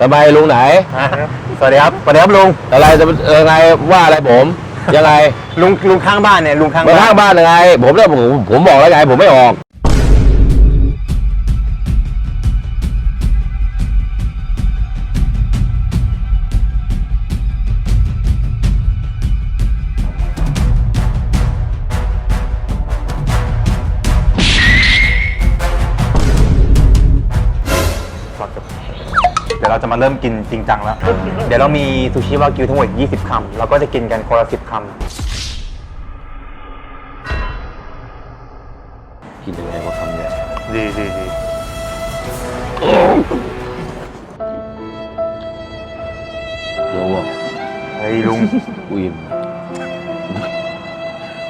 ทำไมลุงไหนสวัสดีครับสวัสดีครับลุงอะไรจะเออไงว่าอะไรผมยังไงลุงลุงข้างบ้านเนี่ยลุงข้างมาบ้าข้านงบ้านยังไง ผมเนี่ยผมผมบอกแล้วไงผมไม่ออก เดี๋ยวเราจะมาเริ่มกินจริงจังแล้ว เดี๋ยวเรามีซูชิวากิวทั้งหมด 20 คำเราก็จะกินกันคนละ 10 คกินยังไงวะคำเนี่ยำ ดีดีดีเดี๋ยวอะเฮ้ยลุง กูอิ่ม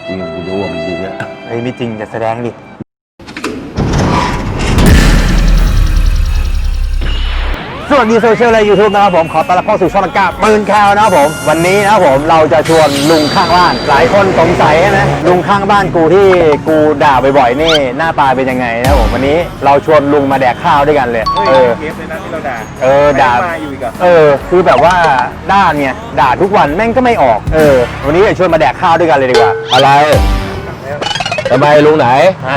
กูอิ่มกูจะอ้วกจริงๆเนี่ย เฮ้ยไม่จริงอย่าแสดงดิ สวัสดีโซเชียลและยูทูบนะครับผมขอต้อนรับเข้าสู่ช่องตะกร้าปืนแคลนะครับผม วันนี้นะครับผมเราจะชวนลุงข้างบ้าน หลายคนสงสัยนะลุงข้างบ้านกูที่กูด่าบ่อยๆนี่หน้าตาเป็นยังไงนะครับผมวันนี้เราชวนลุงมาแดกข้าวด้วยกันเลย เออเกฟเลยนะที่เราด่าเออด่า มาอยู่อีกอะเออ คือแบบว่าด้านเนี่ยด่าทุกวันแม่งก็ไม่ออก เออ วันนี้จะชวนมาแดกข้าวด้วยกันเลยดีกว่า อะไร ทำไมลุงไหนฮะ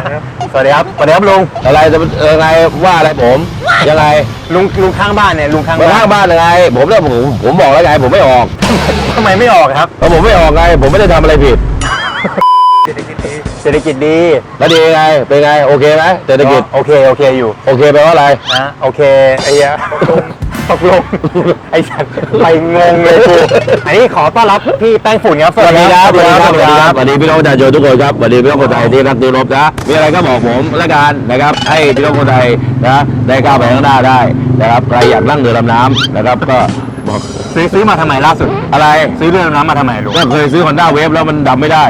สวัสดีครับ สวัสดีครับลุง อะไรจะเออไงว่าอะไรผม ยังไง ลุงลุงข้างบ้านเนี่ยลุงข้างมาบ้าข้านงบ้านยังไง ผมเนี่ยผมผมบอกแล้วไงผมไม่ออกทำไมไม่ออกครับแล้วผมไม่ออกไง ผมไม่ได้ทำอะไรผิด เศรษฐกิจดีเศรษฐกิจดีแล้วดีไง เป็นไง โอเคไหมเศรษฐกิจ โอเค โอเคอยู่ โอเคแปลว่าอะไร นะ โอเคไอ้เหี้ย ตกลง ไอ้สัตว์ไปงงเลยกูอันนี้ขอต้อนรับพี่แป้งฝุ่นครับสวัสดีครับสวัสดีครับสวัสดีครับบสวัสดีพี่น้องประชาชนทุกคนครับสวัสดีพี่น้องคนไทยที่รักนิรบนะมีอะไรก็บอกผมละกันนะครับให้พี่น้องคนไทยนะได้ก้าวไปข้างหน้าได้นะครับใครอยากนั่งเรือดำน้ำนะครับก็บอก ซื้อซื้อมาทำไมล่าสุด อะไรซื้อเรือดำน้ำมาทำไมลุงก็เคยซื้อ Honda Wave แล้วมันดำไม่ได้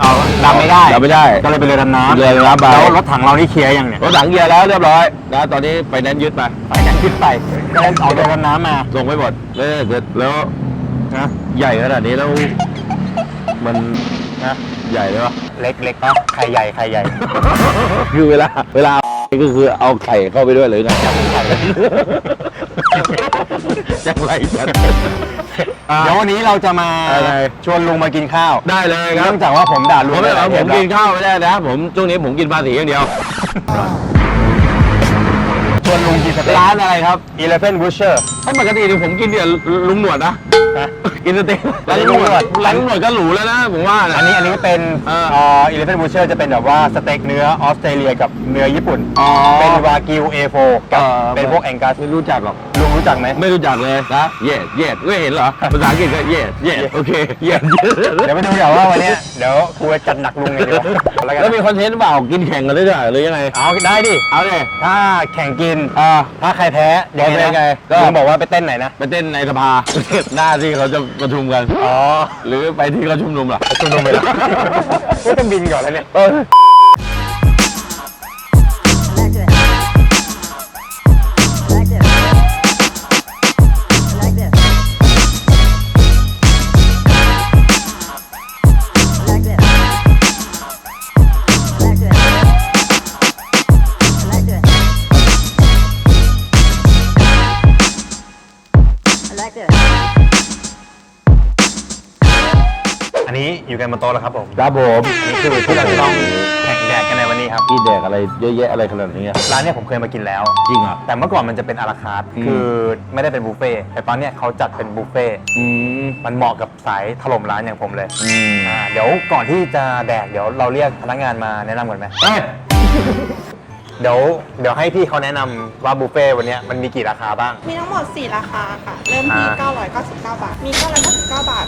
เอาดำไม่ได้ดำไม่ได้ก็เลยเป็นเรือดำน้ำเรือดำน้ำไป แล้วรถถังเรานี่เคลียร์ยังเนี่ยรถถังเกียร์แล้วเรียบร้อยนะตอนนี้ไปแนนซ์ยึดไปไปนั่งขึ้นไปก็เลยเอาเรือดำน้ำมาส่งไปหมดแล้วเสร็จแล้วนะใหญ่ขนาดนี้แล้วมันนะใหญ่เลยปะเล็กเล็กปะใครใหญ่ใครใหญ่ คือเวลาเวลา ก็คือเอาไข่เข้าไปด้วยหรือไงจังไรจังเดี๋ยววันนี้เราจะมาอะไร ชวนลุงมากินข้าวได้เลยครับ เนื่องจากว่าผมด่าลุผงมไม่เอาหผลายมเทปกินข้าวไม่ได้นะ ผมช่วงนี้ผมกินภาษีอย่างเดียวชวนลุงกินสเต็กร้านอะไรครับ Elephant Butcher ถ้าปกติเนี่ยผมกินเนี่ยลุงหนวดนะนะ กินสเต็กร้านลุงหนวดร้านลุงหนวดก็หรูแล้วนะผมว่านะอันนี้อันนี้ก็เป็นเออเอ่อ Elephant Butcher จะเป็นแบบว่าสเต็กเนื้อออสเตรเลียกับเนื้อญี่ปุ่น อ๋อ เป็นวากิว A4 กับเออเป็นพวกแองกัสไม่รู้จักหรอกลุงรู้จักไหมไม่รู้จักเลยนะเย็ดเย็ดไม่เห็นเหรอภาษาอังกฤษก็เย็ดเย็ดโอเคเย็ดเดี๋ยวไปดูเดี๋ยวว่าวันเนี้ยเดี๋ยวกูจะจัดหนักลุงเลยดีกว่าแล้วกันแล้วมีคอนเทนต์เปล่ากินแข่งกันด้วยหรือยังไงเอาได้ดิเอาเลยถ้าแข่งกินอ่าถ้าใครแพ้แพ้ยังไงก็ลุงบอกว่าไปเต้นไหนนะไปเต้นในสภาหน้าที่เขาจะประชุมกัน อ๋อ หรือไปที่เขาชุมนุมล่ะ ชุมนุมไปแล้วกูต้องบินก่อนแล้วเนี่ย เออ นี้อยู่กันบนโต๊ะแล้วครับผมครับผมนี่คือที่เราจะต้องแข่งแดกกันในวันนี้ครับ พี่แดกอะไรเยอะแยะอะไรขนาดนี้อะร้านเนี้ยผมเคยมากินแล้ว จริงเหรอะ แต่เมื่อก่อนมันจะเป็นอาราคาร์ทอืม คือไม่ได้เป็นบุฟเฟ่ต์แต่ตอนเนี้ยเขาจัดเป็นบุฟเฟ่ต์อืมมันเหมาะกับสายถล่มร้านอย่างผมเลยอืมอ่าเดี๋ยวก่อนที่จะแดกเดี๋ยวเราเรียกพนักงานมาแนะนำก่อนไหมเอ้ยเดี๋ยวเดี๋ยวให้พี่เขาแนะนำว่าบุฟเฟ่ต์วันเนี้ยมันมีกี่ราคาบ้าง มีทั้งหมด 4 ราคาค่ะ เริ่มที่ อ่า999 บาท มี 999 บาท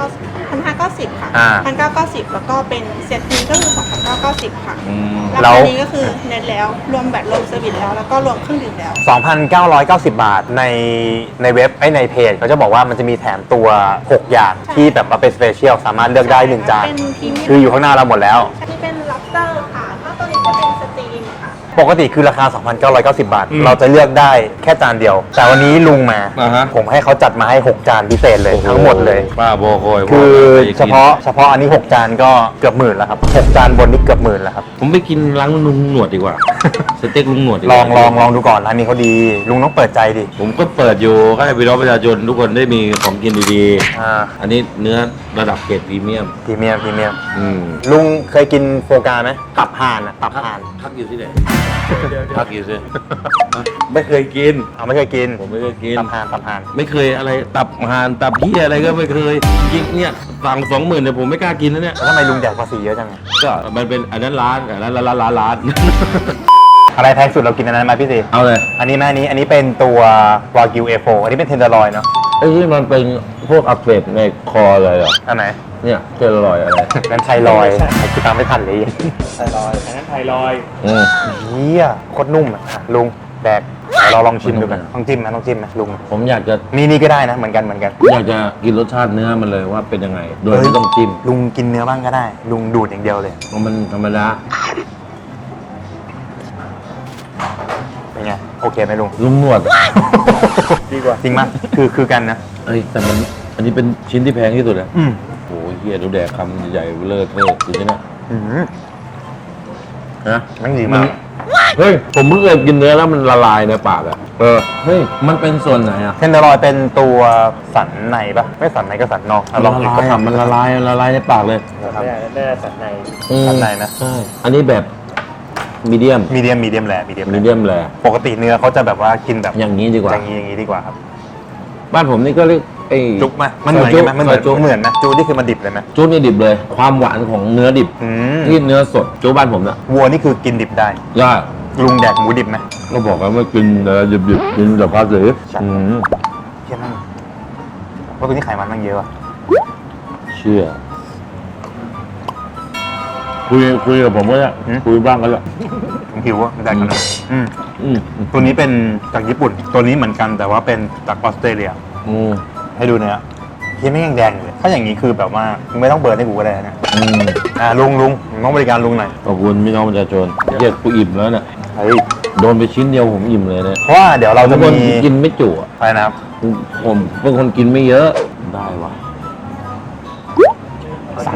1,590ค่ะอ่า1,990แล้วก็เป็นเซตนี้ก็คือ2,990ค่ะอืมราแล้คาวนี้ก็คือเน็ตแล้วรวมแบตรวมเซอร์วิสแล้วแล้วก็รวมเครื่องดื่มแล้ว 2,990 บาทในในเว็บไอ้ในเพจเขาจะบอกว่ามันจะมีแถมตัว 6 อย่างใช่ ที่แบบมาเป็นสเปเชียลสามารถเลือกได้ 1 จาน เป็นพรีเมียมคืออยู่ข้างหน้าเราหมดแล้ว อันนี้เป็น lobster ค่ะถ้ ปกติคือราคา 2,990 บาท อืมเราจะเลือกได้แค่จานเดียว แต่วันนี้ลุงมา อ่าฮะ ผมให้เขาจัดมาให้ 6 จานพิเศษเลยทั้งหมดเลย ป้าโบโคยคือเฉพาะเฉพาะอันนี้ 6 จานก็เกือบหมื่นแล้วครับ 6 จานบนนี่เกือบหมื่นแล้วครับ ผมไปกินร้านลุงหนวดดีกว่า สเต็กลุงหนวดดีกลว่าองลองลองดูก่อนร้านนี้เขาดี ลุงต้องเปิดใจดิผมก็เปิดอยู่ก็ให้พี่น้องประชาชนทุกคนได้มีของกินดีอ่าๆ อันนี้เนื้อระดับเกรดพรีเมียม พรีเมียมพรีเมียมอืมลุงเคยกินโฟกาไหมตับห่านอะตับห่าน พักอยู่ที่ไหนพักอยู่ที่ไม่เคยกิน เอาไม่เคยกินผมไม่เคยกิน ตับห่านตับห่าน ไม่เคยอะไรตับห่านตับเหี้ยอะไรก็ไม่เคยกินเนี่ยสั่งสองหมื่นเนี่ยผมไม่กล้ากินนะเนี่ยแล้วทำไมลุงแดกภาษีเยอะจังอะก็มันเป็นอันนั้นร้านอันนั้นร้านร้านร้านร้าน อะไรแพงสุดเรากินอันนั้นไหมพี่สิเอาเลย อันนี้ไหมอันนี้ อันนี้เป็นตัววากิวเอโฟอันนี้เป็นเทนเดอร์ลอยเนาะ ไอ้ที่มันเป็นพวกอักเสบในคอเลยเหรอ อันไหน เนี่ยเจอรอยอะไร นั่นไทรอยด์คือตามไม่ทันเลยไทรอยด์อันนั้นไทรอยด์อืม เฮียโคตรนุ่มอะอะลุงแดกเดี๋ยวเราลองชิมดูกันนุ่มนะต้องจิ้มนะต้องจิ้มนะลุง ผมอยากจะ นี่นี่ก็ได้นะเหมือนกันเหมือนกันอยากจะกินรสชาติเนื้อมันเลยว่าเป็นยังไง โดยไม่ต้องจิ้ม ลุงกินเนื้อบ้างก็ได้ ลุงดูดอย่างเดียวเลยเพราะมันธรรมดา โอเคไหมลุง ลุงหนวด ดีกว่า จริงมั้ยคือคือกันนะ เอ้ยแต่มันอันนี้เป็นชิ้นที่แพงที่สุดอะอืมโอ้ยเฮียดูแดกคำใหญ่ๆเลิศเท่ดูสิเนี่ยอืมนะแม่งดีมาก เฮ้ย ผมเพิ่งเคยกินเนื้อแล้วมันละลายในปากอะเออ เฮ้ย มันเป็นส่วนไหนอะเทนเดอร์ลอยเป็นตัวสันในปะไม่สันในก็สันนอกอะมันลละองอีกลายอะมันละลายละลายในปากเลยนะครับได้ได้สัตว์ในอืมสันในนะ ใช่ อันนี้แบบ มีเดียม มีเดียมมีเดียมแหละมีเดียมมีเดียมแหละปกติเนื้อเขาจะแบบว่ากินแบบอย่างนี้ดีกว่า อย่างนี้อย่างนี้ดีกว่าครับ บ้านผมนี่ก็เรียกไอ้จุกไหมมันเหมือนกันไหมมันเหมือนจุกเหมือนนะจุกนี่คือมันดิบเลยไหมจุกนี่ดิบเลย ความหวานของเนื้อดิบอืมที่เนื้อสดจุกบ้านผมน่ะวัวนี่คือกินดิบได้ยากลุงแดกหมูดิบไหมก็บอกกันว่ากินแต่ดิบดิบกินแต่ภาษีใช่อืมเชื่อมั่งว่าตัวนี้ไขมันมั่งเยอะอะเชื่อ คุยคุยกับผมก็ได้คุยบ้างก็ได้ผมหิวอะไม่ได้กันเลยอืมอืมตัวนี้เป็นจากญี่ปุ่น ตัวนี้เหมือนกันแต่ว่าเป็นจากออสเตรเลีย อืมให้ดูเนื้อที่ไม่ยังแดงอยู่เลยถ้าอย่างนี้คือแบบว่ามึงไม่ต้องเบิร์นให้กูก็ได้นะอืมอ่าลุงลุงผมต้องบริการลุงหน่อยขอบคุณพี่น้องประชาชนเรียกกูอิ่มแล้วเนี่ยเฮ้ยโดนไปชิ้นเดียวผมอิ่มเลยเนี่ยเพราะว่าเดี๋ยวเราจะผมมีเป็นคนกินไม่จุอะอะไรนะครับผมเป็นคนกินไม่เยอะได้วะ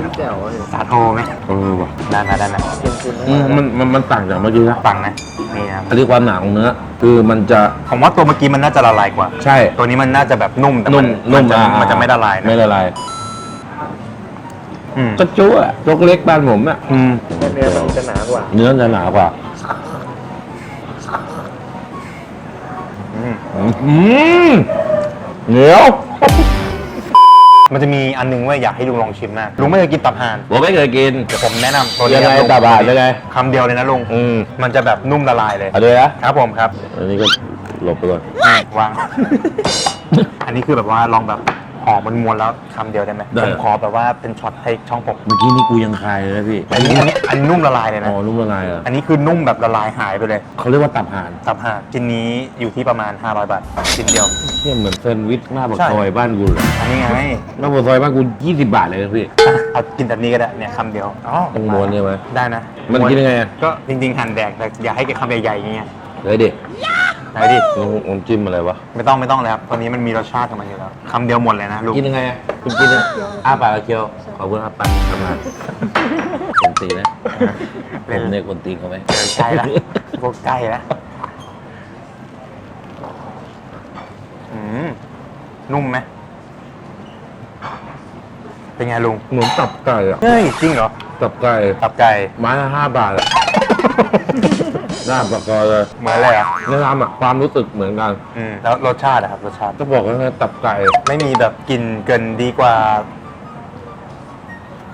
สามแจ่วเลยสาโทไหมเออวะได้นะได้นะกินคุณอืมมันมันมันต่างจากเมื่อกี้นะฟังนะนี่นะครับอันนี้ความหนาของเนื้อ คือมันจะผมว่าตัวเมื่อกี้มันน่าจะละลายกว่า ใช่ ตัวนี้มันน่าจะแบบนุ่มแต่นุ่มัมนนุ่มจะอ่ามันจะไม่ละลายนะไม่ละลายอืมก็จุ๊อะจกเล็กบ้านผมอะอืมเนื้อมันจะหนากว่าเนื้อจะหนากว่าอืม อืมเหนียว มันจะมีอันหนึงเว่าอยากให้ลุงลองชิมนะลุงไม่เคยกินตับห่านผมไม่เคยกิน เดี๋ยวผมแนะนำตัวนี้ยังไงครับลุตับห่านยังไง คำเดียวเลยนะลุงอืมมันจะแบบนุ่มละลายเลยเอาด้วยนะครับผมครับอันนี้ก็หลบไปก่อนอืมวาง อันนี้คือแบบว่าลองแบบ หอมมันมวนๆแล้วคำเดียวได้ไหมผมขอแบบว่าเป็นช็อตให้ช่องผมเมื่อกี้นี่กูยังคายเลยนะพี่อันนี้อันนี้อันนี้นุ่มละลายเลยอ๋นะอนุ่มละลายเหรอะอันนี้คือนุ่มแบบละลายหายไปเลยเขาเรียกว่าตับห่านตับห่านชิ้นนี้อยู่ที่ประมาณ 500 บาทชิ้นเดียว เที่ยเหมือนแซนด์วิชหน้าปากใช่ ซอยบ้านกูเลยอันนี้ไงหน้าปากซอยบ้านกู20 บาทเลยนะพี่ อะเอากินแบบนี้ก็ได้เนี่ยคำเดียวอ๋อต้องม้วนใช่ไหมได้นะมันกินยังไงอะ ก็จริงๆหั่นแดกแต่อย่าให้แกคำใหญ่ๆอย่างเงี้ยเฮ้ยดิ ไหนดิ น้ำน้ำจิ้มอะไรวะ ไม่ต้องไม่ต้องเลยครับตัวนี้มันมีรสชาติของมันอยู่แล้วคำเดียวหมดเลยนะลูกกินยังไงอะคุณกินอะอ้าปากกับเคี้ยว ขอบคุณอ้าปากทำงานคนตีนะผมเนี่ยคนตีเขาไหมเออใกล้ละพวกใกล้ละอืมนุ่มไหมเป็นไงลุงเหมือนตับไก่อะเฮ้ยจริงเหรอ ตับไก่ ตับไก่ไม้ละห้าบาทอะ หน้าปากซอยเลยเหมือนเลยอะแนะนำอะความรู้สึกเหมือนกัน อืมแล้วรสชาติอะครับรสชาติ ก็บอกว่าไงตับไก่ ไม่มีแบบกินเกินดีกว่า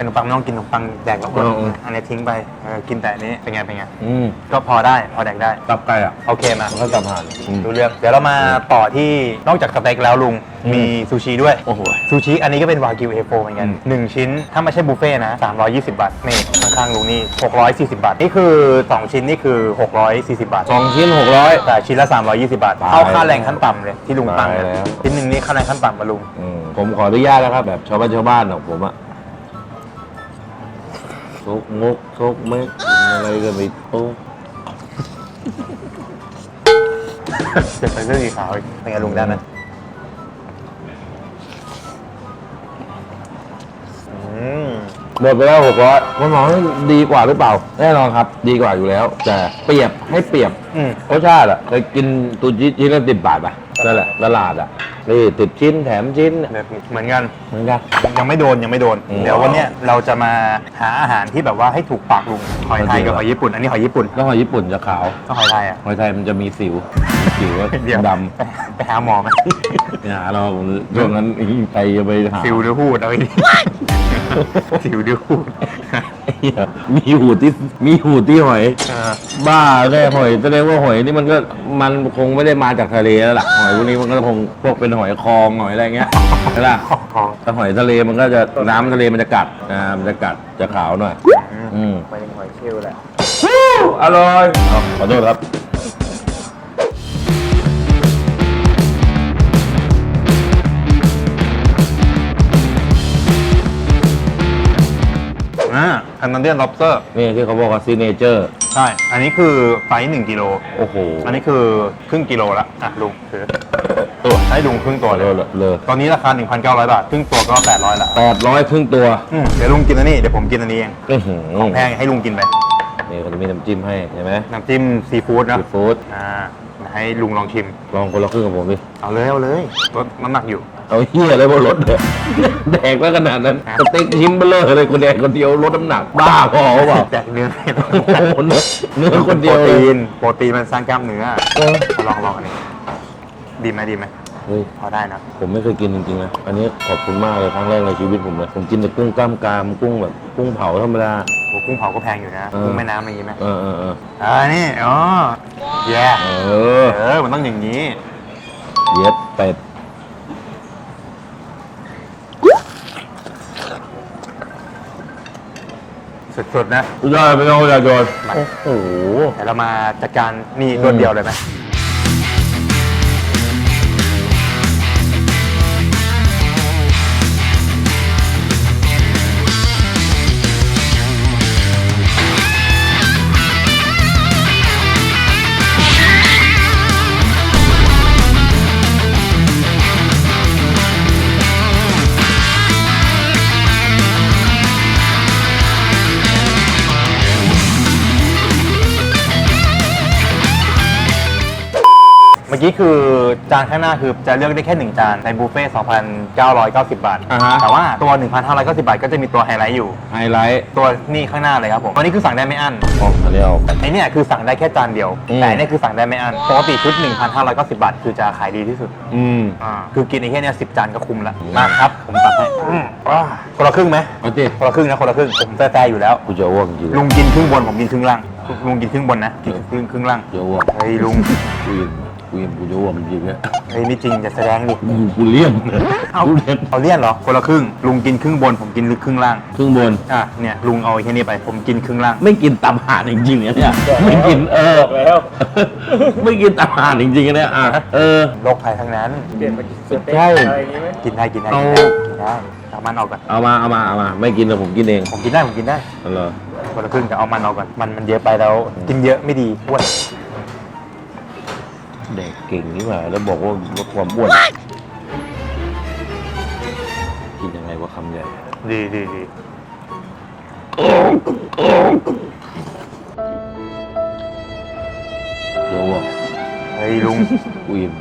ขนมปังไม่ต้องกินขนมปังแดกหรอกอันนี้ทิ้งไปเออกินแต่อันนี้เป็นไงเป็นไงอืมก็พอได้พอแดกได้ ตับไก่อะโอเคมา แล้วก็ตับห่านอืมดูเรื่อง เดี๋ยวเรามาต่อที่นอกจากสเต็กแล้วลุง อืม มีซูชิด้วย โอ้โห ซูชิอันนี้ก็เป็นวากิวเอโฟเหมือนกัน อืมหนึ่งชิ้น ถ้าไม่ใช่บุฟเฟ่ต์นะ 320 บาท นี่ ข้างๆลุงนี่ 640 บาท นี่คือ 2 ชิ้นนี่คือ 640 บาท สองชิ้นหกร้อย แต่ชิ้นละ 320 บาท ตายเท่าค่าแรงขั้นต่ำเลยที่ลุงตั้งตายนะแล้ว ชิ้นหนึ่งนี่ค่าแรงขั้นต่ำมาลุง ผมขออนุญาตนะครับแบบชาวบ้านชาวบ้านของผมอะ ซกงกซกเม็กอะไรก็ไม่โอ้เดี๋ยวใส่เสื้อสีขาวอีกเป็นไงลุงได้ไหมอืมหมดไปแล้วหกร้อยมันบอกว่าดีกว่าหรือเปล่า แน่นอนครับ ดีกว่าอยู่แล้ว แต่เปรียบให้เปรียบอืมรสชาติอะเคยกินตูจิชิ้นละสิบบาทป่ะ นั่นแหละตลาดอะนี่ติดชิ้นแถมชิ้นแบบเหมือนกันเหมือนกัน ยังไม่โดนยังไม่โดน อืม เดี๋ยววันเนี้ยเราจะมาหาอาหารที่แบบว่าให้ถูกปากลุงหอยไทยกับหอยญี่ปุ่น อันนี้หอยญี่ปุ่นแล้วหอยญี่ปุ่นจะขาวก็หอยไทยอะหอยไทยมันจะมีสิวสิวเดี๋ยวดไปไปหาหมอไหมำเนี่ยเราช่วงนั้นไปจะไปหาสิวหรือหูดเอาอีกสิวหรือหูด เหี้ยมีหูที่มีหูที่หอยเออบ้าแค่หอยแสดงว่าหอยนี่มันก็มันคงไม่ได้มาจากทะเลแล้วล่ะหอยพวกนี้มันก็คงพวกเป็นหอยคลองหอยอะไรเงี้ยใช่ล่ะของแต่หอยทะเลมันก็จะน้ำทะเลมันจะกัดอ่ามันจะกัดจะขาวหน่อยอืม ไปถึงหอยเชลล์แหละ อร่อยเอาขอโทษครับ อ่าคันนันเดียนล็อบสเตอร์ นี่ที่เขาบอกว่าซีเนเจอร์ ใช่ อันนี้คือไซส์หนึ่งกิโล โอ้โห อันนี้คือครึ่งกิโลละ อะลุงถือตัวให้ลุงครึ่งตัวเลเลยยเลยตอนนี้ราคา 1,900 บาท ครึ่งตัวก็ 800ละแปดร้อยครึ่งตัวอืมเดี๋ยวลุงกินอันนี้ เดี๋ยวผมกินอันนี้เอง อื้อหือของแพงให้ลุงกินไป นี่เขาจะมีน้ำจิ้มให้ใช่ไหมน้ำจิ้มซีฟู้ดนะซีฟู้ดอ่า ให้ลุงลองชิม ลองคนละครึ่งกับผมดิ เอาเลยเอาเลยลดน้ำหนักอยู่ เอาเฮียอะไรบนรถเนี่ยแดกแล้วขนาดนั้นสเต็กชิ้นเบลอเลยคนแดกคนเดียวลดน้ำหนัก บ้าพอเปล่าแจกเนื้อโอ้โหเนื้อเนื้อคนเดียวโปรเลตียนโปรตีนมันสร้างกล้ามเนื้อเออลองลองอันนี้ดีไหมดีไหมเฮ้ย พอได้นะ ผมไม่เคยกินจริงๆนะ อันนี้ขอบคุณมากเลยครั้งแรกในชีวิตผมเลย ผมกินแต่กุ้งกล้ามกรามกุ้งแบบกุ้งเผาธรรมดา โอ้กุ้งเผาก็แพงอยู่นะเออกุ้งแม่น้ำอะไรอย่างงี้ไหมเออเออเอออ่านี่ อ๋อ แย่ เออ เออ มันต้องอย่างนี้ เย็ดเป็ด สุดๆนะ สุดยอดไปน้องประชาชนโอ้โห เดี๋ยวเรามาจัดการนี่รวดเดียวเลยไหม กี้คือจานข้างหน้าคือจะเลือกได้แค่หนึ่งจานในบุฟเฟ่ต์2,990 บาท อ่าฮะ แต่ว่าตัว 1,590 บาทก็จะมีตัวไฮไลท์อยู่ ไฮไลท์ตัวนี่ข้างหน้าเลยครับผมตัวนี้คือสั่งได้ไม่อั้นอ๋ออันนี้เอาไอเนี่ยคือสั่งได้แค่จานเดียว อืม แต่อันเนี่ยคือสั่งได้ไม่อั้นปกติชุด 1,590 บาท คือจะขายดีที่สุด อืม อ่า คือกินไอ้แค่เนี่ยสิจานก็คุ้มละมาครับ ผมตัดให้อืมว้าคนละครึ่งไหมเอาดิคนละครึ่งนะคนละครึ่งผมแฟร์ๆอยู่แล้ว กูจะอ้วกจริงลุงกินครึ่งบนผมกินครึ่งล่างลุงกินครึ่งบนนะกินครึ่งครึ่งล่างจะอ้วกเฮ้ยลุง กูยิน กูยินกูจะอ้วกจริงๆเนี่ยเฮ้ยไม่จริงจะแสดงดิ กูกูเลี่ยนกูเลี่ยนเอาเลี่ยนเหรอ คนละครึ่ง ลุงกินครึ่งบน ผมกินลึกครึ่งล่าง ครึ่งบน อะ เนี่ย ลุงเอาไอ้แค่นี้ไป ผมกินครึ่งล่าง ไม่กินตับห่านจริงๆเนี่ยเนี่ยไม่กินเออแล้ว ไม่กินตับห่านจริงๆเนี่ยอะเออ โรคภัยทั้งนั้น เปลี่ยนมากินสเต็กใช่อะไรอย่างงี้ไหมกินได้กินได้ เอากินได้กินได้เอามันออกก่อน เอามาเอามาเอามา ไม่กินแต่ผมกินเองผมกินได้ ผมกินได้เอาเหรอคนละครึ่งแต่เอามันออกก่อน มันมันเยอะไปแล้ว กินเยอะไม่ดีอ้วน เด็กเก่งนี่หว่าแล้วบอกว่าลดความอ้วน กินยังไงว่าคำใหญ่ ดีดีดีเดี๋ยวอ้วกเฮ้ยลุง กูอิ่ม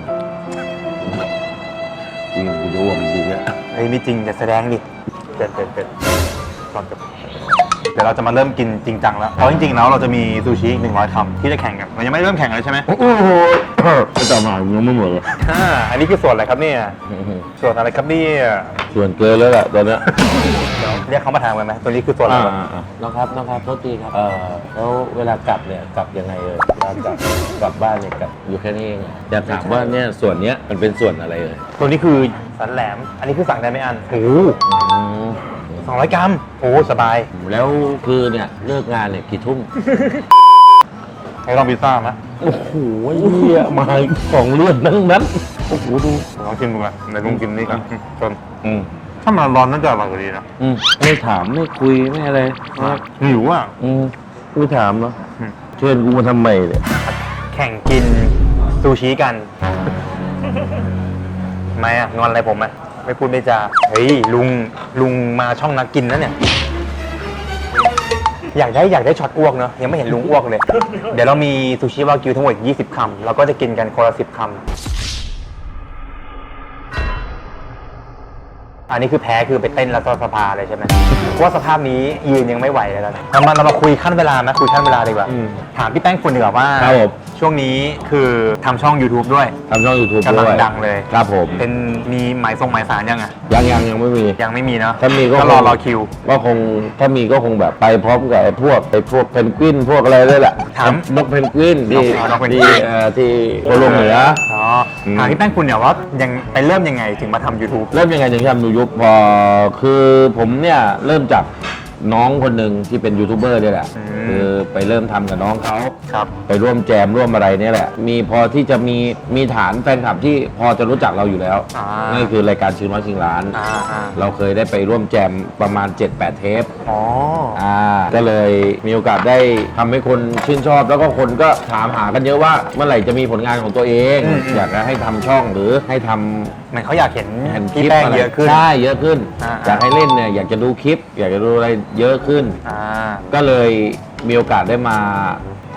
กูอิ่มกูจะอ้วกจริงๆเนี่ยเฮ้ยไม่จริงจะแสดงดิเป็นเป็นเป็นก่อนจบเดี๋ยวเราจะมาเริ่มกินจริงจังแล้วเพราะจริงๆแล้วเราจะมีซูชิหนึ่งร้อยคำที่จะแข่งกัน เรายังไม่เริ่มแข่งเลยใช่ไหมโอ้โหไม่ต่อมายังไม่หมดเลยอ่าอันนี้คือส่วนอะไรครับเนี่ย ส่วนอะไรครับเนี่ยส่วนเกินแล้วแหละตอนเนี้ยเดี๋ยวเรียกเขามาถามกันไหมตัวนี้คือส่วนอะไรครับน้องครับน้องครับโทษทีครับเออแล้วเวลากลับเนี่ยกลับยังไงเลยเวลากลับกลับบ้านเนี่ยกลับอยู่แค่นี้เองอยากถามว่าเนี่ยส่วนเนี้ยมันเป็นส่วนอะไรเลยตัวนี้คือสันแหลม อันนี้คือสั่งได้ไม่อันโอ้อืมสองร้อยกรัม โอ้สบาย แล้วคือเนี่ยเลิกงานเนี่ยกี่ทุ่ม ให้ลองพิซซ่าไหมโอ้โหเฮียมาของเลือดนั่งนั้นโอ้โหดูลองชิมดูก่อนในลุงกินนี่ก่อนจนอืมถ้ามันร้อนน่าจะอร่อยกว่าดีนะอืมไม่ถามไม่คุยไม่อะไรนะหิวอะ อืมไม่ถามเนาะอืม เชิญกูมาทำไมเนี่ยแข่งกินซูชิกัน ทำไมอะ งอนอะไรผมอะ ไม่พูดไม่จา เฮ้ย ลุงลุงมาช่องนักกินนะเนี่ย อยากได้อยากได้ช็อตอ้วกเนอะยังไม่เห็นลุงอ้วกเลย เดี๋ยวเรามีซูชิวากิวทั้งหมด 20 คำเราก็จะกินกันคนละ10 คำ อันนี้คือแพ้คือไปเต้นรัฐสภาเลยใช่ไหมเพราะว่าสภาพนี้ยืนยังไม่ไหวเลยแล้วนะเรามาเรามาคุยขั้นเวลาไหมคุยขั้นเวลาดีกว่า อืมถามพี่แป้งฝุ่นดีกว่าว่าครับผม ช่วงนี้คือทำช่อง YouTube ด้วยทำช่องยูทูบกำลังด้วยดังเลยครับผมเป็นมีหมายทรงหมายสารยังอะยังยังยังไม่มี ยังไม่มีเนาะถ้ามีก็ก็รอคงรอคิว ก็คงถ้ามีก็คงแบบไปพร้อมกับไอ้พวกไอ้พวกเพนกวินพวกอะไรด้วยแหละถามนกเพนกวินที่นกนกเพนกวิที่นเอ่อที่โคโลเหนือ อ๋ออืมถามพี่แป้งคุณเนี่ยว่ายังไปเริ่มยังไงถึงมาทำ YouTube เริ่มยังไงถึงทำยูทูบพอคือผมเนี่ยเริ่มจาก น้องคนหนึ่งที่เป็นยูทูบเบอร์เนี่ยแหละอืม คือไปเริ่มทำกับน้องเขา ครับ ไปร่วมแจมร่วมอะไรเนี่ยแหละ มีพอที่จะมีมีฐานแฟนคลับที่พอจะรู้จักเราอยู่แล้วอ่านั่นคือรายการชิงร้อยชิงล้าน อ่าอ่าเราเคยได้ไปร่วมแจมประมาณ 7-8 เทป อ๋อ อ่าก็เลยมีโอกาสได้ทำให้คนชื่นชอบ แล้วก็คนก็ถามหากันเยอะว่าเมื่อไหร่จะมีผลงานของตัวเอง อืม อยากจะให้ทำช่องหรือให้ทำเหมือนเขาอยากเห็นเห็นคพี่ลิปแป้งอะไรเยอะขึ้นใช่เยอะขึ้นอ่าอยากให้เล่นเนี่ยอยากจะดูคลิป อยากจะดูอะไรเยอะขึ้น อ่า ก็เลย มีโอกาสได้มา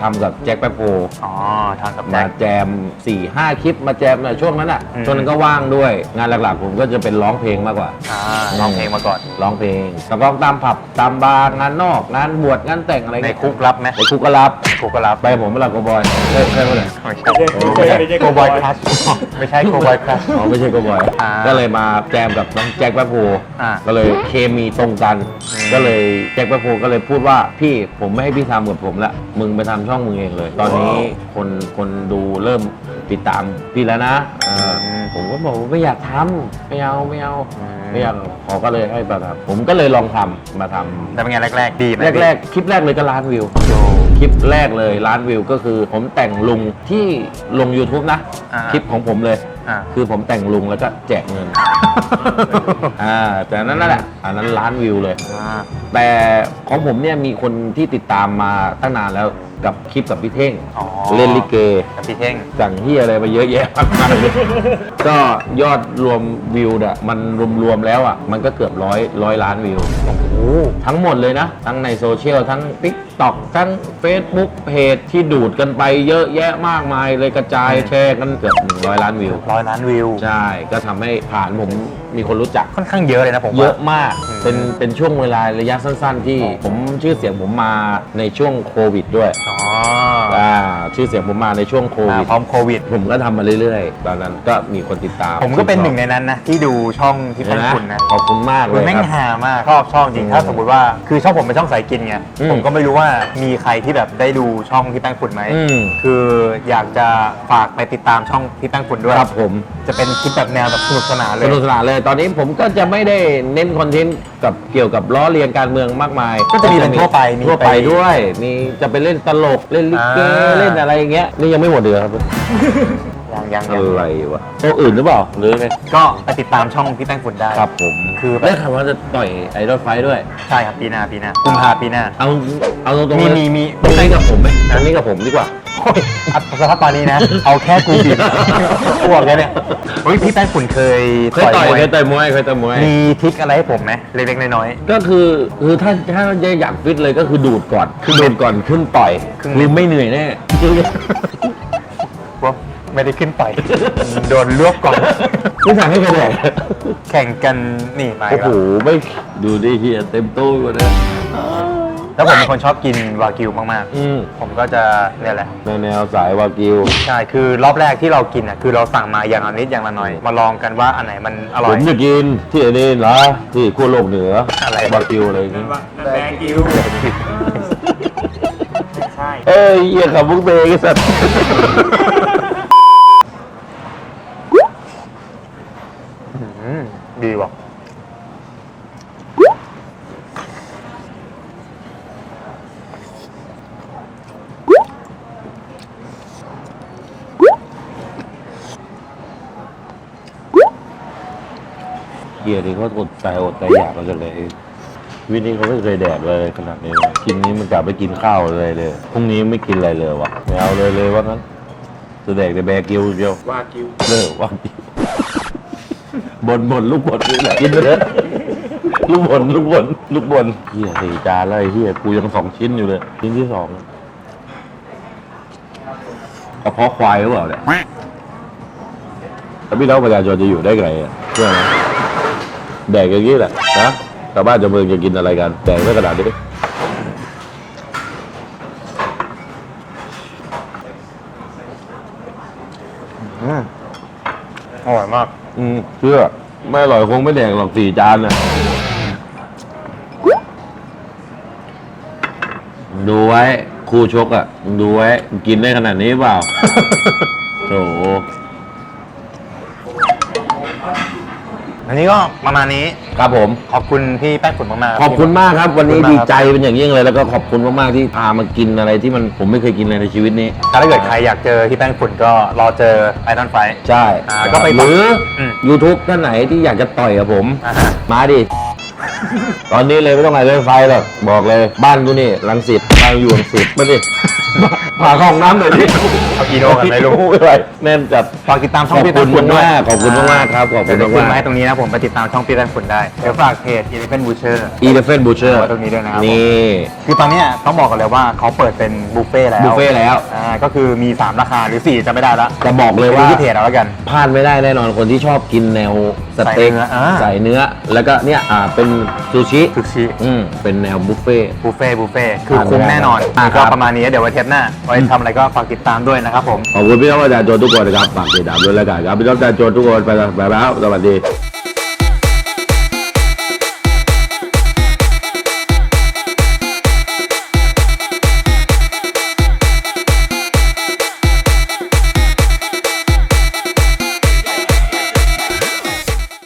ทำกับแจ็คแป๊บโพอ๋อทางกับมาแจ็คแจม4ี่ห้าคลิปมาแจมในช่วงนั้นอะอืม ช่วงนั้นก็ว่างด้วย งานหลักๆ ผมก็จะเป็นร้องเพลงมากกว่า อ่าร้องเพลงมาก่อน ร้องเพลงแล้วก็ตามผับตามบาร์งานนอกงานบวชงานแต่งอะไรในเงี้ยคุกรับไหมในคุกก็รับคุกก็รับไปผมเวลาโกบอยใช่ใช่ไหมเนี่ย ไม่ใช่ไม่ใช่ไม่ใช่โกบอยคลัชไม่ใช่โกบอยคลัช อ๋อไม่ใช่โกบอย อ่าก็เลยมาแจมกับน้องแจ็คแป๊บโพอ่าก็เลยเคมีตรงกัน อืม ก็เลยแจ็คแป๊บโพก็เลยพูดว่าพี่ผมไม่ให้พี่ทำกับผมละมึงไปทำช่องมึงเองเลย ตอนนี้คนคนดูเริ่มติดตามพี่แล้วนะเออผมก็บอกว่าไม่อยากทำไม่เอาไม่เอาไม่อยากขอก็เลยให้มาทำผมก็เลยลองทำมาทำ แต่เป็นไงแรกๆ ดีไหมแรก ๆ คลิปแรกเลยก็ล้านวิว คลิปแรกเลยล้านวิวก็คือผมแต่งลุงที่ลง YouTube นะ อ่า คลิปของผมเลย อ่า คือผมแต่งลุงแล้วก็แจกเงิน อ่าแต่นั้นนั่นแหละอันนั้นล้านวิวเลย อ่า แต่ของผมเนี่ยมีคนที่ติดตามมาตั้งนานแล้วกับคลิปกับพี่เท่งอ๋อ เล่นลิเก กับพี่เท่ง สั่งที่อะไรมาเยอะแยะมากมายเลยก็ยอดรวมวิวเนี่ยมันรวมๆแล้วอะมันก็เกือบร้อยร้อยล้านวิวโอ้โหทั้งหมดเลยนะ ทั้งในโซเชียล ทั้ง t ิ k t o k ทั้ง Facebook เพจที่ดูดกันไปเยอะแยะมากมายเลยกระจายอืมแชร์กันเกือบ100 ล้านวิว ร้อยล้านวิว ใช่ ก็ทำให้ฐานผม มีคนรู้จักค่อนข้างเยอะเลยนะผมว่า เยอะมาก อืม เป็นเป็นช่วงเวลาระยะสั้น ๆ ที่อ๋อผมชื่อเสียงผมมาในช่วงโควิดด้วยอ๋ออ่าชื่อเสียงผมมาในช่วงโคมาวิดพร้อมโควิด ผมก็ทำมาเรื่อยๆ ตอนนั้นก็มีคนติดตามผมก็เป็นหนึ่งในนั้นนะที่ดูช่องที่เห็แป้นงไหมคุณนะ ขอบคุณมากเลคือยแม่งครับ หามากชอบช่องจริงอืมถ้าสมมติว่าคือช่องผมเป็นช่องสายกินไงอืมผมก็ไม่รู้ว่ามีใครที่แบบได้ดูช่องที่แป้งฝุ่นไหมอืม คืออยากจะฝากไปติดตามช่องที่แป้งฝุ่นด้วยครับผมจะเป็นคลิปแบบแนวแบบสนุกสนานเลสย นุกสนานเลยตอนนี้ผมก็จะไม่ได้เน้นคอนเทนต์กับเกี่ยวกับล้อเลียนการเมืองมากมายก็จะมีเป็นทั่วไปมีทั่วไปไปด้วยมีจะไปเล่นตลกเล่นลิเกอ่า เล่นอะไรอย่างเงี้ยนี่ยังไม่หมดเลยครับ ยังยังอะยังไรวะตัวอื่นหรือเปล่าหรือไงก็ไปติดตามช่องพี่แป้งฝุ่นได้ครับผมคือแบบได้ข่าวว่าจะต่อยไอรอนไฟด้วย ใช่ครับปีหน้าปีหน้ากุมภาปีหน้า เอาเอาตรงๆมีเลยมีมีไม่ใช่กับผมไหมอันนี้กับผมดีกว่า โอ้ยอัดสภาพตอนนี้นะ เอาแค่กูบิดอ้วกเลยเนี่ยเฮ้ยพี่แป้งฝุ่นเคยเคยต่อยมวเคยต่อยมวยเคยต่อยมวย มีทริคอะไรให้ผมไหมเล็กๆน้อย ก็คือคือถ้าถ้าอยากฟิตเลยก็คือดูดก่อน คือดูดก่อนขึ้นต่อย ครึ่ง คือไม่เหนื่อยแน่ๆว่า ไม่ได้ขึ้นไป โดนลวกก่อนไม่สั่งให้ใครแดกแข่งกันนี่มาโอ้อีกโหแล้วไม่ดูดิเฮียเต็มตู้หมดเลยแล้วผมเป็นคนชอบกินวากิวมากอืมๆ ผมก็จะเนี่ยแหละ ในแนวสายวากิวใช่ คือรอบแรกที่เรากินอะ คือเราสั่งมาอย่างละนิดอย่างละหน่อย มาลองกันว่าอันไหนมันอร่ผอย มจะกินที่ไอ้นี่เหรอที่ขั้วโลกเหนืออะไร วากิวอะไรอย่างงี้แบกิวใช่ เอ้ยเหี้ยขับมุกเบย์กันสัตว์ อืมดีว่ะ เฮี ยนี่เขาอดใจอดใจอยากมากันเลยวินนี้เขาไม่เคยแดกเลยขนาดนี้เลยกินนี้มันกลับไปกินข้าวเลยเลยพรุ่งนี้ไม่กินอะไรเลยวะไม่เอาเลยเลยว่างั้นจะแดกแต่แบกิวเดียววากิวเลิกว่ากิวบนบนลูกบนนี่แหละกินไปเถอะลูกบนลูกบนลูกบนเฮียสี่จานแล้วไอ้เฮียกูยังสองชิ้นอยู่เลย ชิ้นที่สองกระเพาะควายหรือเปล่าเนี่ยแล้วพี่น้องประชาชนจะอยู่ได้ไงอะเชื่อไหม แดกอย่างนี้แหละนะชาวบ้านชาวเมืองจะกินอะไรกัน แดกไม่ขนาดนี้อืมอร่อยมาก อืมเชื่อ ไม่อร่อยคงไม่แดกหรอกสี่จานน่ะ ดูไว้ คู่ชกอะมึงดูไว้มึงกินได้ขนาดนี้เปล่า โถ อันนี้ก็ประมาณนี้ครับผม ขอบคุณพี่แป้งฝุ่นมากๆขอบคุณมากครับ วันนี้ขอบคุณดีมากครับใจเป็นอย่างยิ่งเลยแล้วก็ขอบคุณมากๆที่พามากินอะไรที่มันผมไม่เคยกินเลยในชีวิตนี้ถ้าเกิดใครอยากเจอพี่แป้งฝุ่นก็รอเจอไอรอนไฟ ใช่อ่าก็ไปหรืออ ม YouTube ท่านไหนที่อยากจะต่อยกับผม อ่าฮะ มาดิ ตอนนี้เลยไม่ต้องอะไรเรื่องไฟหรอกบอกเลยบ้านกูนี่ลังสิตบ้านอยู่ลังสิตมาดิ มาเข้าห้องน้ำหน่อยดิเอาอีโน่กันไหมลูก ไม่เป็นไรแน่นจัด ฝากติดตามช่ของอบพี่คุแป้ณงฝุ่นด้วยมากๆขอบคุณมากๆครับขอบคุณเดี๋ยวจะขึ้นมากๆมาให้ตรงนี้นะผมไปติดตามช่องพี่แป้งฝุ่นได้ เดี๋ยวฝากเพจ Elephant Butcher อีเลฟเฟนบูเชอร์ไว้ตรงนี้ด้วยนะครับ นี่คือตอนเนี้ยต้องบอกกันเลยว่าเขาเปิดเป็นบุฟเฟ่ต์แล้วบุฟเฟ่ต์แล้ว อ่าก็คือมี 3 ราคาหรือ 4จะไม่ได้ละจะบอกเลยว่า ไปดูที่เพจเอาแล้วกัน พลาดไม่ได้แน่นอนคนที่ชอบกินแนวสเต็กใส่เนื้ออ่า ใส่เนื้อ แล้วก็เนี่ยอ่าเป็นซูชิซูชิอืมเป็นแนวบุฟเฟ่ต์ บุฟเฟ่ต์บุฟเฟ่ต์คือทานไม่คุ้มได้แน่นอนอ่าครัก็บประมาณนี้เดี๋ยวไว้เทปหน้า ไว้ทำอะไรก็ฝากติดตามด้วยนะครับผม ขอบคุณพี่น้องประชาชนทุกคนนะครับฝากติดตามด้วยแล้วกันครับพี่น้องประชาชนทุกคนไปแล้วไปแล้วสวัสดี